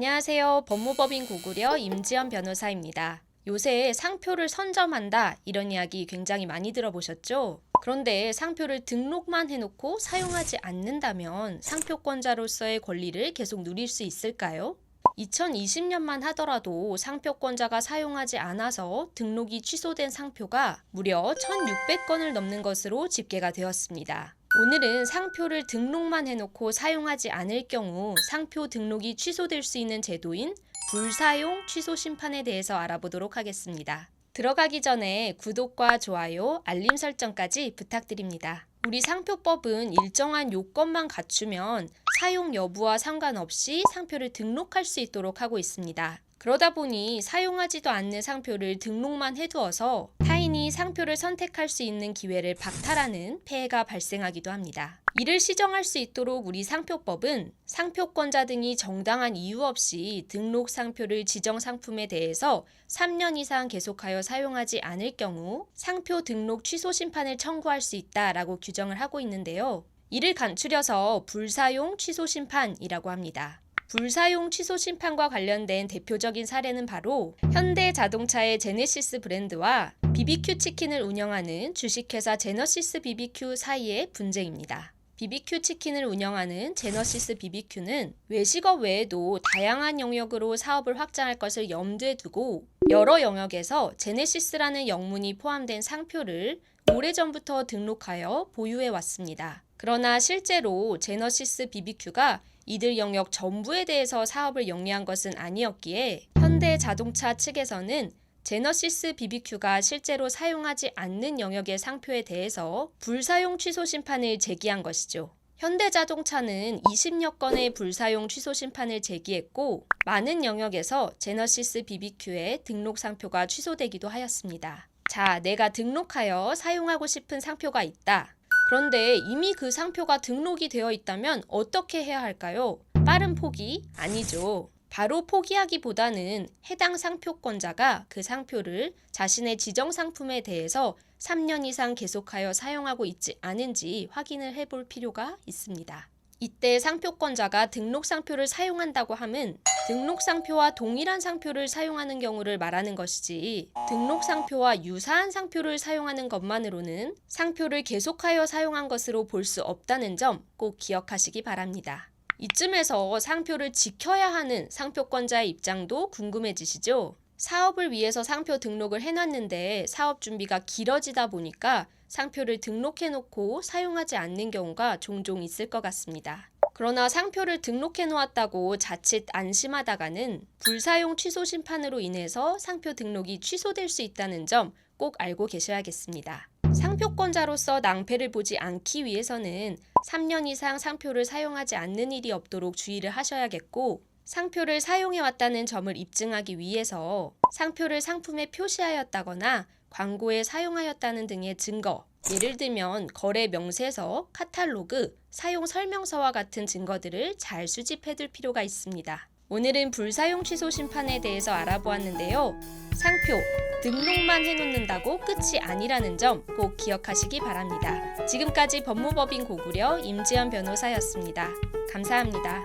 안녕하세요. 법무법인 고구려 임지연 변호사입니다. 요새 상표를 선점한다 이런 이야기 굉장히 많이 들어보셨죠? 그런데 상표를 등록만 해놓고 사용하지 않는다면 상표권자로서의 권리를 계속 누릴 수 있을까요? 2020년만 하더라도 상표권자가 사용하지 않아서 등록이 취소된 상표가 무려 1,600건을 넘는 것으로 집계가 되었습니다. 오늘은 상표를 등록만 해놓고 사용하지 않을 경우 상표 등록이 취소될 수 있는 제도인 불사용 취소 심판에 대해서 알아보도록 하겠습니다. 들어가기 전에 구독과 좋아요, 알림 설정까지 부탁드립니다. 우리 상표법은 일정한 요건만 갖추면 사용 여부와 상관없이 상표를 등록할 수 있도록 하고 있습니다. 그러다 보니 사용하지도 않는 상표를 등록만 해두어서 타인이 상표를 선택할 수 있는 기회를 박탈하는 폐해가 발생하기도 합니다. 이를 시정할 수 있도록 우리 상표법은 상표권자 등이 정당한 이유 없이 등록 상표를 지정 상품에 대해서 3년 이상 계속하여 사용하지 않을 경우 상표 등록 취소 심판을 청구할 수 있다라고 규정을 하고 있는데요. 이를 간추려서 불사용 취소 심판이라고 합니다. 불사용 취소 심판과 관련된 대표적인 사례는 바로 현대 자동차의 제네시스 브랜드와 BBQ 치킨을 운영하는 주식회사 제너시스 BBQ 사이의 분쟁입니다. BBQ 치킨을 운영하는 제너시스 BBQ는 외식업 외에도 다양한 영역으로 사업을 확장할 것을 염두에 두고 여러 영역에서 제네시스라는 영문이 포함된 상표를 오래전부터 등록하여 보유해 왔습니다. 그러나 실제로 제너시스 BBQ가 이들 영역 전부에 대해서 사업을 영위한 것은 아니었기에 현대 자동차 측에서는 제너시스 BBQ가 실제로 사용하지 않는 영역의 상표에 대해서 불사용 취소 심판을 제기한 것이죠. 현대자동차는 20여 건의 불사용 취소 심판을 제기했고 많은 영역에서 제너시스 BBQ의 등록 상표가 취소되기도 하였습니다. 자, 내가 등록하여 사용하고 싶은 상표가 있다. 그런데 이미 그 상표가 등록이 되어 있다면 어떻게 해야 할까요? 빠른 포기? 아니죠. 바로 포기하기보다는 해당 상표권자가 그 상표를 자신의 지정 상품에 대해서 3년 이상 계속하여 사용하고 있지 않은지 확인을 해볼 필요가 있습니다. 이때 상표권자가 등록 상표를 사용한다고 함은 등록 상표와 동일한 상표를 사용하는 경우를 말하는 것이지 등록 상표와 유사한 상표를 사용하는 것만으로는 상표를 계속하여 사용한 것으로 볼 수 없다는 점 꼭 기억하시기 바랍니다. 이쯤에서 상표를 지켜야 하는 상표권자의 입장도 궁금해지시죠? 사업을 위해서 상표 등록을 해놨는데 사업 준비가 길어지다 보니까 상표를 등록해놓고 사용하지 않는 경우가 종종 있을 것 같습니다. 그러나 상표를 등록해 놓았다고 자칫 안심하다가는 불사용 취소 심판으로 인해서 상표 등록이 취소될 수 있다는 점 꼭 알고 계셔야겠습니다. 상표권자로서 낭패를 보지 않기 위해서는 3년 이상 상표를 사용하지 않는 일이 없도록 주의를 하셔야겠고 상표를 사용해 왔다는 점을 입증하기 위해서 상표를 상품에 표시하였다거나 광고에 사용하였다는 등의 증거, 예를 들면 거래 명세서, 카탈로그, 사용 설명서와 같은 증거들을 잘 수집해 둘 필요가 있습니다. 오늘은 불사용 취소 심판에 대해서 알아보았는데요. 상표, 등록만 해놓는다고 끝이 아니라는 점 꼭 기억하시기 바랍니다. 지금까지 법무법인 고구려 임지연 변호사였습니다. 감사합니다.